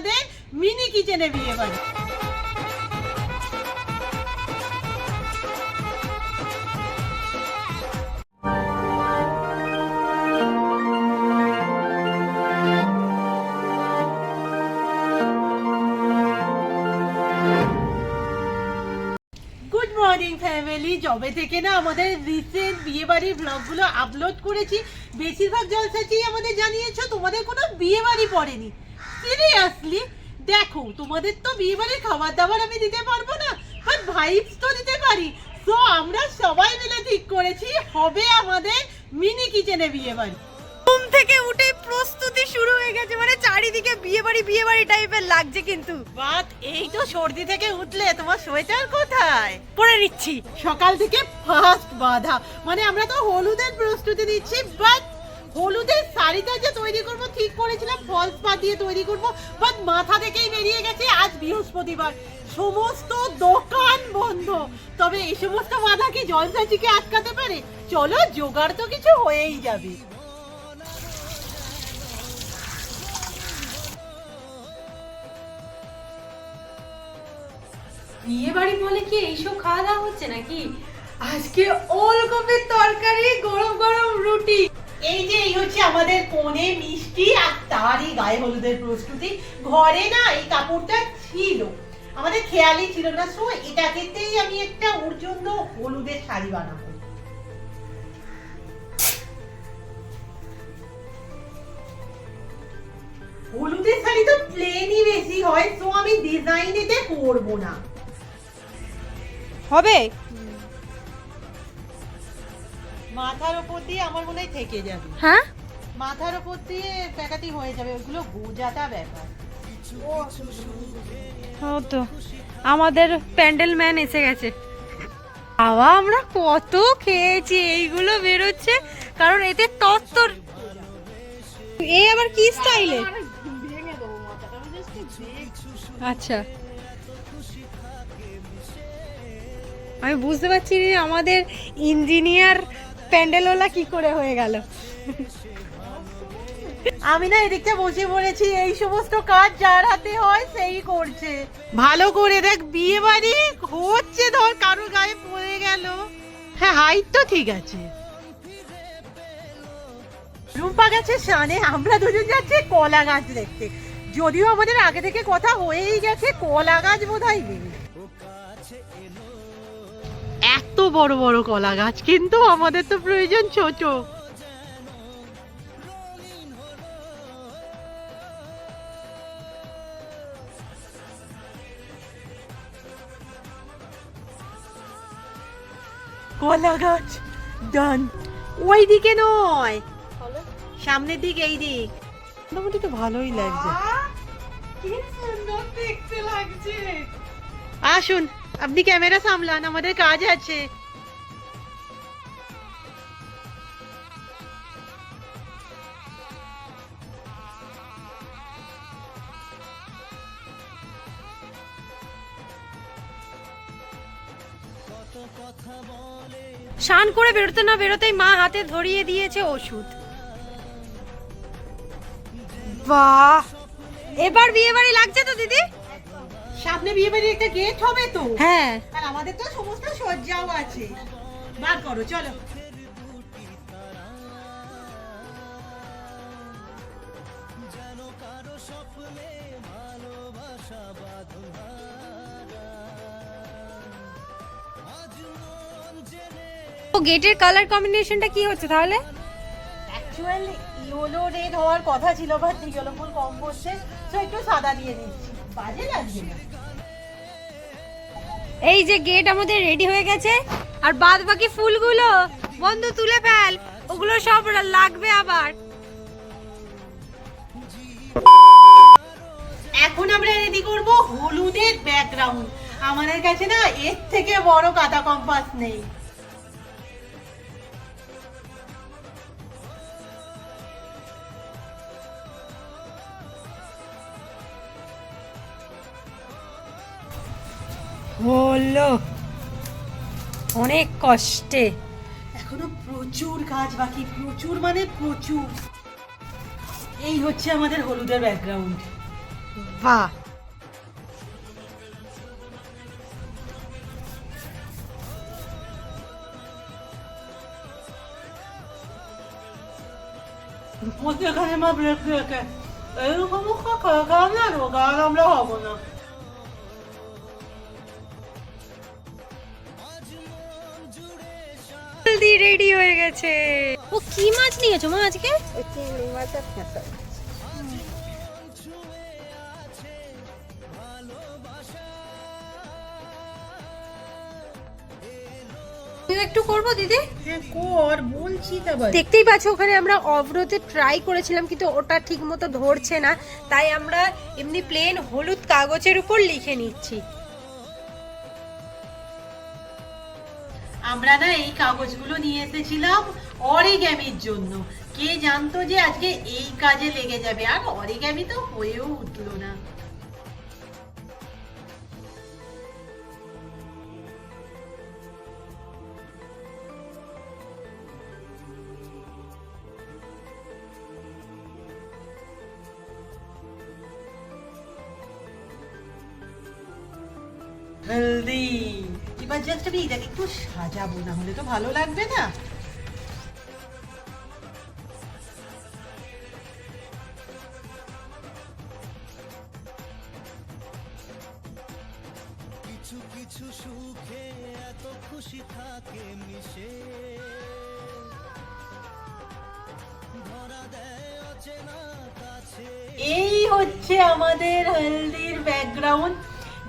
আমাদের মিনি কিচেনে বিয়ে বাড়ি মর্নিং ফ্যামিলি জবে থেকে না আমাদের রিসেন্ট বিয়ে বাড়ির ব্লগগুলো আপলোড করেছি, বেশিরভাগ জলসাচি আমাদের জানিয়েছো, তোমাদের কোনো বিয়ে বাড়ি পড়েনি। সিরিয়াসলি দেখো, তোমাদের তো বিয়ে খাবার দাবার আমি দিতে পারব না বাট ভাইবস তো দিতে পারি। তো আমরা সবাই মিলে ঠিক করেছি, হবে আমাদের মিনি কিচেনে বিয়ে বাড়ি ঘুম থেকে উঠে প্রস্তুতি শুরু হয়ে গেছে মানে চারিদিকে বিয়ে বাড়ি বিয়ে বাড়ি টাইপের লাগছে কিন্তু। বাট, এই তো সর্দি থেকে উঠলে, তোমার সোয়েটার কোথায়? পরে নিচ্ছি। সকাল থেকে ফার্স্ট বাধা মানে আমরা তো হলুদের প্রস্তুতি নিচ্ছি বাট হলুদের শাড়িটা যে ঠিক করেছিলাম ফলস পা দিয়ে তৈরি করব বাট মাথা থেকেই বেরিয়ে গেছে আজ বৃহস্পতিবার। সমস্ত দোকান বন্ধ। তবে এই সমস্ত বাধা কি জলসাচিকে আটকাতে পারে? চলো, জোগাড় তো কিছু হয়েই যাবে। বিয়ে বাড়ি বলে কি এইসব খাওয়া দাওয়া হচ্ছে নাকি? আজকে ওলকপির তরকারি, গরম গরম রুটি। এই যে, এই হচ্ছে আমাদের কোণে মিষ্টি আর তারই গায়ে হলুদের প্রস্তুতি। ঘরে না এই কাপড়টা ছিল। আমাদের খেয়ালই ছিল না, সো এটাকেতেই আমি একটা ওর জন্য হলুদের শাড়ি বানাবো। হলুদের শাড়ি তো প্লেনই বেশি হয় তো আমি ডিজাইনেতে করব না। হবে? মাথার ওপর দিয়ে আমার মনে হয় থেকে যাবে। হ্যাঁ? মাথার ওপর দিয়ে প্যাকাটি হয়ে যাবে ওগুলো গোজাটা ব্যাপার। ও তো আমাদের প্যান্ডেল ম্যান এসে গেছে। খাওয়া আমরা কত খেয়েছি এইগুলো বেরোচ্ছে কারণ এতে তত্তর। এই আবার কি স্টাইলে? আচ্ছা। আমি বুঝতে পারছি আমাদের ইঞ্জিনিয়ার প্যান্ডেলওয়ালা কি করে হয়ে গেল? আমি না এদিকটা বসে পড়েছি এই সমস্ত কাজ যার হাতে হয় সেই করছে। ভালো করে দেখ বিয়ে বাড়ি হচ্ছে ধর কারোর গায়ে পড়ে গেল। হ্যাঁ হাইট তো ঠিক আছে। রুম্পা গেছে শানে আমরা দুজন যাচ্ছি কলা গাছ দেখতে। যদিও আমাদের আগে থেকে কথা হয়েই গেছে কলা গাছ বোধহয় নেই। বড় বড় কলা গাছ কিন্তু আমাদের তো প্রয়োজন ছোট। কলা গাছ ডান। ওই দিকে নয়। সামনের দিক এই দিক। মোটামুটি তো ভালোই লাগছে। কি সুন্দর দেখতে লাগছে। আসুন আপনি ক্যামেরা সামলান আমাদের কাজ আছে। স্নান করে বেরোতে না বেরোতেই মা হাতে ধরিয়ে দিয়েছে ওষুধ। বাহ! এবার বিয়ে বাড়ি লাগছে তো দিদি? সামনে বিয়ে বাড়ির একটা গেট হবে তো? হ্যাঁ। আর আমাদের তো সমস্ত সজ্জাও আছে। বার করো চলো। গেটের কালার কম্বিনেশনটা কি হচ্ছে তাহলে? অ্যাকচুয়ালি ইয়েলো রেড হওয়ার কথা ছিল বাট ইয়েলো ফুল কম পড়ছে তো একটু সাদা দিয়ে দিচ্ছি। বাজে লাগছে না। এই যে গেট আমাদের রেডি হয়ে গেছে আর বাদ বাকি ফুলগুলো বন্ধু তুলে ফেল ওগুলো সব লাগবে আবার। এখন আমরা রেডি করব হলুদের ব্যাকগ্রাউন্ড আমাদের কাছে না এর থেকে বড় কাটা কম্পাস নেই। হলো অনেক কষ্টে। এখনও প্রচুর কাজ বাকি প্রচুর মানে প্রচুর। এই হচ্ছে আমাদের হলুদের ব্যাকগ্রাউন্ড বাবা প্রত্যেকখানে মা ব্রেক রেখে এরকম খারাপ না রোগা আর আমরা হব না। জলদি রেডি হয়ে গেছে। ও কি মাছ নিয়েছো মা আজকে? চিংড়ি মাছ আর খেতে একটু করব দিদি? হ্যাঁ কর বলছি তো আবার দেখতেই পাচ্ছ ওখানে আমরা অবরোধে ট্রাই করেছিলাম কিন্তু ওটা ঠিক মতো ধরছে না। তাই আমরা এমনি প্লেন হলুদ কাগজের উপর লিখে নিচ্ছি। আমরা না এই কাগজগুলো নিয়ে এসেছিলাম অরিগ্যামির জন্য। কে জানতো যে আজকে এই কাজে লেগে যাবে? আর অরিগ্যামি তো হয়েও উঠল না। হেলদি এবার জাস্ট আমি এটাকে একটু সাজাবো না হলে তো ভালো লাগবে না। এই হচ্ছে আমাদের হলদির ব্যাকগ্রাউন্ড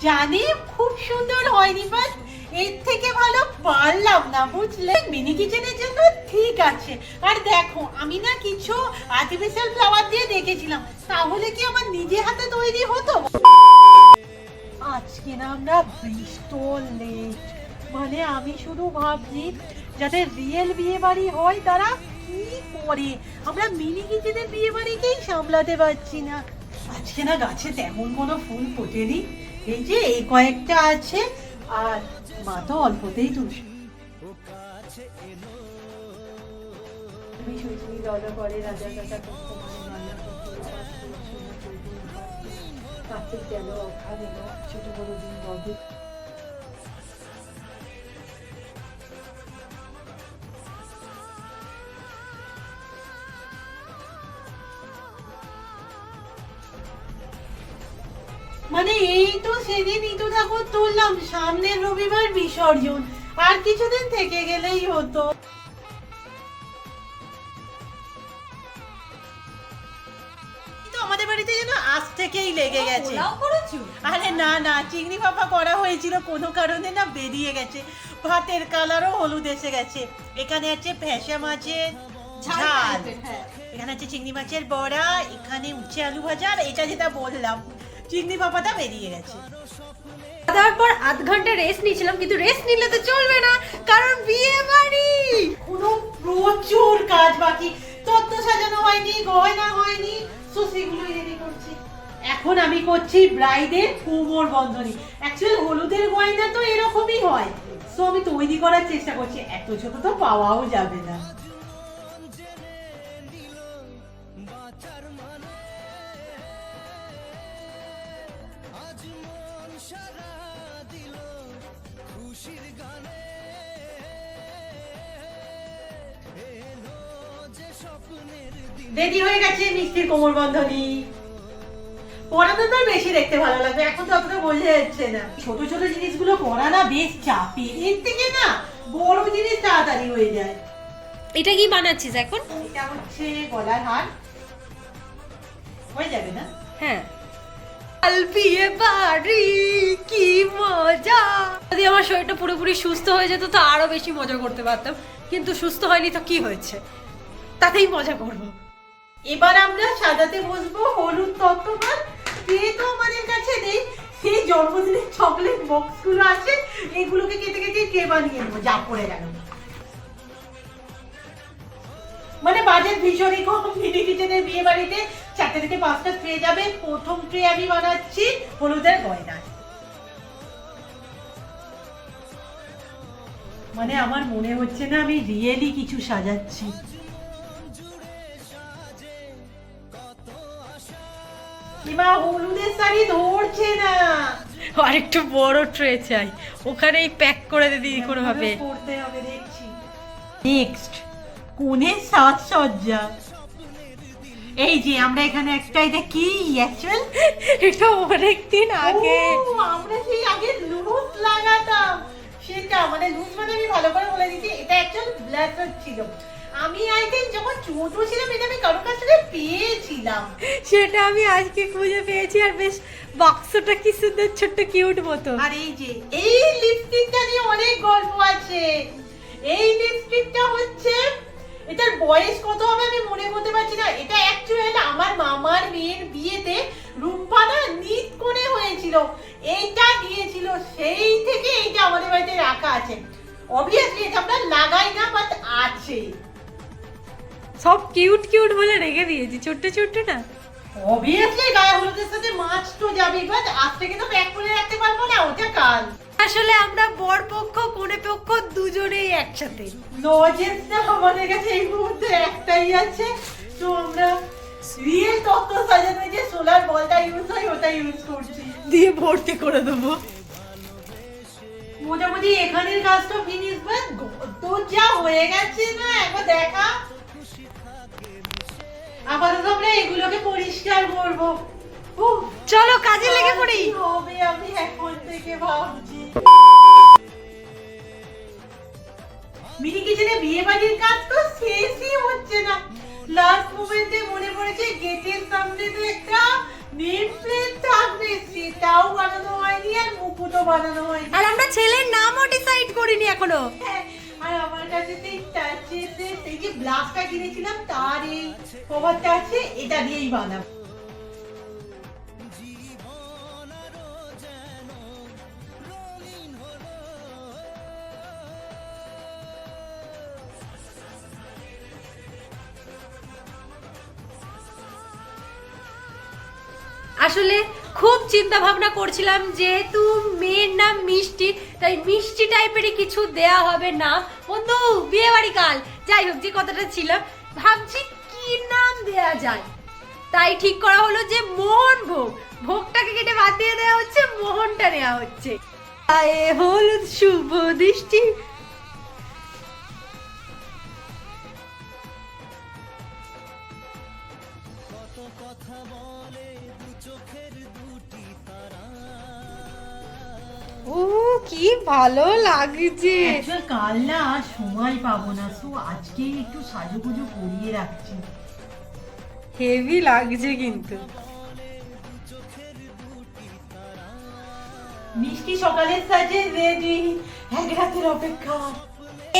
জানি খুব সুন্দর হয়নি বাট এর থেকে ভালো পারলাম না, বুঝলে? মিনি কিচেনের জন্য ঠিক আছে। আর দেখো, আমি না কিছু আর্টিফিশিয়াল ফ্লাওয়ার দিয়ে দেখেছিলাম। তাহলে কি আমার নিজে হাতে তৈরি হতো? আজকে না আমরা ব্রিস্টল লেট মানে আমি শুধু ভাবছি, যাতে রিয়েল বিয়ে বাড়ি হয় তারা কি করে? আমরা মিনি কিচেনের বিয়ে বাড়িকেই সামলাতে পারছি না। আজকে না গাছে তেমন কোনো ফুল ফোটেনি। এই যে, এই কয়েকটা আছে। আর মা তো অল্পতেই দলা করে রাজা কাটা কার্তিক গেল অক্ষা গেল ছোট বড় দিন বড় মানে এই তো সেদিন ইতু ঠাকুর তুললাম সামনের রবিবার বিসর্জন। আর কিছুদিন থেকে গেলেই হতো। তো আমাদের বাড়িতে যেন আজ থেকেই লেগে গেছে। আরে না না চিংড়ি ভাপা করা হয়েছিল কোনো কারণে না বেরিয়ে গেছে। ভাতের কালারও হলুদ এসে গেছে। এখানে আছে ভেসা মাছের ঝাল এখানে আছে চিংড়ি মাছের বড়া এখানে উচ্ছে আলু ভাজা আর এটা যেটা বললাম। চিংড়ি ভাপাটা বেরিয়ে গেছে। তারপর আধ ঘণ্টা রেস্ট নিয়েছিলাম কিন্তু রেস্ট নিলে তো চলবে না কারণ বিয়ে বাড়ি। কোনো প্রচুর কাজ বাকি তত্ত্ব সাজানো হয়নি গয়না হয়নি তো সেগুলোই রেডি করছি। এখন আমি করছি ব্রাইডের কোমর বন্ধনী। অ্যাকচুয়ালি হলুদের গয়না তো এরকমই হয়। সো আমি তৈরি করার চেষ্টা করছি এত ছোট তো পাওয়াও যাবে না। রেডি হয়ে গেছে মিষ্টির কোমর বন্ধনী। পরানো তো বেশি দেখতে ভালো লাগবে এখন তো অতটা বোঝা যাচ্ছে না। ছোট ছোট জিনিসগুলো পরা না বেশ চাপের এর থেকে না বড় জিনিস তাড়াতাড়ি হয়ে যায়। এটা কি বানাচ্ছিস এখন? এটা হচ্ছে গলার হার। হয়ে যাবে না? হ্যাঁ। বিয়ে বাড়ি কি মজা। যদি আমার শরীরটা পুরোপুরি সুস্থ হয়ে যেত তো আরও বেশি মজা করতে পারতাম। কিন্তু সুস্থ হয়নি তো কি হয়েছে? তাতেই মজা করব। এবার আমরা সাজাতে বসবো হলুদ তত্ত্বপাত। যেহেতু আমাদের কাছে নেই। সেই জন্মদিনের চকলেট বক্সগুলো আছে। এগুলোকে কেটে কেটে ট্রে বানিয়ে নেব? যা পড়ে গেল। মানে বাজেট ভীষণই কম। মিনি কিচেনের বিয়ে বাড়িতে চারটে থেকে পাঁচটা ট্রে যাবে। প্রথম ট্রে আমি বানাচ্ছি হলুদের গয়না মানে আমার মনে হচ্ছে না আমি রিয়েলি কিছু সাজাচ্ছি। মা হলুদের শাড়ি ধরছে না। আর একটু বড় ট্রে চাই। ওখানেই প্যাক করে দিই কোনোভাবে। করতে হবে দেখছি। নেক্সট কোণের সাজসজ্জা। এই যে আমরা এখানে একটা এটা কি? অ্যাকচুয়াল এটা অনেক দিন আগে আমরা সেই আগে লুজ লাগাতাম। সেটা মানে লুজ মানে আমি ভালো করে বলে দিচ্ছি এটা অ্যাকচুয়াল ব্ল্যাকার ছিল। আমি থিঙ্ক যখন ছোট ছিলাম এটা আমি কারোর কাছ থেকে পেয়েছিলাম। সেটা আমি আজকে খুঁজে পেয়েছি আর বেশ বাক্সটা কি সুন্দর ছোট্ট কিউট মতো। আর এই যে এই লিপস্টিকটা নিয়ে অনেক গল্প আছে। এই লিপস্টিকটা হচ্ছে এটার বয়স কত হবে আমি মনে করতে পারছি না। এটা অ্যাকচুয়ালি আমার মামার মেয়ের বিয়েতে রূপপানা নিত করে হয়েছিল। এইটা দিয়েছিল সেই থেকে এইটা আমাদের বাড়িতে রাখা আছে। অবভিয়াসলি এটা আমরা লাগাই না বাট আছে। সব কিউট কিউট বলে রেখে দিয়েছি ছোট্ট ছোট্ট না। অবভিয়াসলি গায়ে হলুদের সাথে মাছ তো যাবে বাট আজ থেকে তো প্যাক করে রাখতে পারব না ওটা কাল। আসলে আমরা বর পক্ষ কোনে পক্ষ দুজনেই একসাথে। লজেন্সটা আমাদের কাছে এই মুহূর্তে একটাই আছে। তো আমরা রিয়েল তত্ত্ব সাজানো যে সোলার বলটা ইউজ হয় ওটা ইউজ করছি। দিয়ে ভর্তি করে দেবো। মোটামুটি এখানের কাজটা ফিনিশ বাট তো যা হয়ে গেছে না একবার দেখা। আপাতত আমরা এগুলোকে পরিষ্কার করব। চলো কাজে লেগে পড়ি। হবে আমি এখন থেকে ভাবছি। মিনি কিচেনে বিয়ে বাড়ির কাজ তো শেষই হচ্ছে না। লাস্ট মোমেন্টে মনে পড়েছে গেটের সামনে তো একটা নেম প্লেট থাকবে সেটাও বানানো হয়নি আর মুকুটও বানানো হয়নি। আর আমরা ছেলের নামও ডিসাইড করিনি এখনও। হ্যাঁ, আর আমার কাছে সেই টাচেতে ব্লাউজটা কিনেছিলাম তার এই কভারটা আছে এটা দিয়েই বানাবো। আসলে খুব চিন্তা ভাবনা করছিলাম যেহেতু মেয়ের নাম মিষ্টি, তাই মিষ্টি টাইপেরই কিছু দেয়া হবে না। বন্ধু বিয়ে বাড়ি কাল। যাই হোক, যে কথাটা ছিল, ভাবছি কি নাম দেয়া যায়। তাই ঠিক করা হলো যে মোহন ভোগ। ভোগটাকে কেটে বাদ দিয়ে দেওয়া হচ্ছে, মোহনটা নেওয়া হচ্ছে। আয়ে হলুদ শুভ দৃষ্টি ও কি ভালো লাগছে। কাল না সময় পাবো না সো একটু সাজুগুজু করিয়ে রাখছি। হেভি লাগছে কিন্তু। মিষ্টি সকালের সাজে রেডি এক রাতের অপেক্ষা।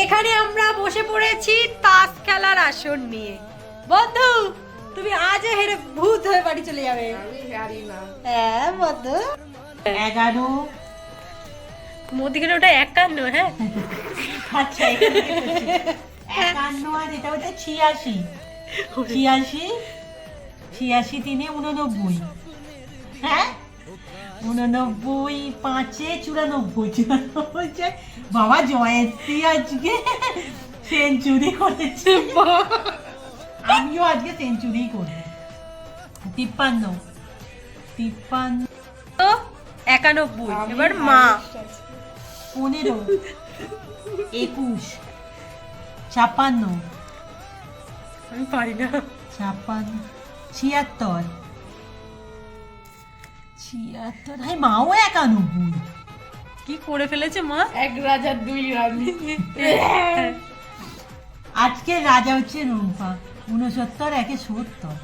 এখানে আমরা বসে পড়েছি তাস খেলার আসন নিয়ে। বন্ধু তুমি আজ হেরে ভূত হয়ে বাড়ি চলে যাবে। আমি না। হ্যাঁ বন্ধু। এগারো মোদিখানে ওটা একান্ন হ্যাঁ? আচ্ছা। একান্ন আর এটা হচ্ছে ছিয়াশি। ছিয়াশি ছিয়াশি তিনে উননব্বই। হ্যাঁ? উননব্বই পাঁচে চুরানব্বই চুরানব্বই বাবা জয়শ্রী আজকে। সেঞ্চুরি করেছে। আমিও আজকে সেঞ্চুরি করব তিপ্পান্ন তিপ্পান্ন। একানব্বই এবার মা। পনেরো একুশ ছাপ্পান্ন আমি পারি না। ছাপ্পান্ন ছিয়াত্তর ছিয়াত্তর হ্যাঁ মাও একানব্বই। কি করে ফেলেছে মা? এক রাজার দুই রানী। আজকে রাজা হচ্ছে রুম্পা উনসত্তর একে সত্তর।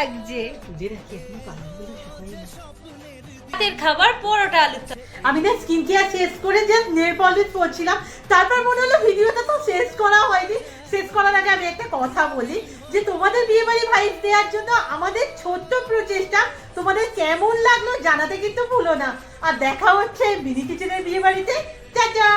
লাগছে। রাতের খাবার পরোটা চপ। আমি না স্কিন কেয়ার শেষ করে জাস্ট নেল পলিশ করছিলাম। তারপর মনে হলো ভিডিওটা তো শেষ করা হয়নি। শেষ করার আগে আমি একটা কথা বলি যে তোমাদের বিয়ে বাড়ি ভাইব দেওয়ার জন্য আমাদের ছোট্ট প্রচেষ্টা তোমাদের কেমন লাগল জানাতে কিন্তু ভুলো না। আর দেখা হচ্ছে মিনি কিচেনের বিয়ে বাড়িতে চাচা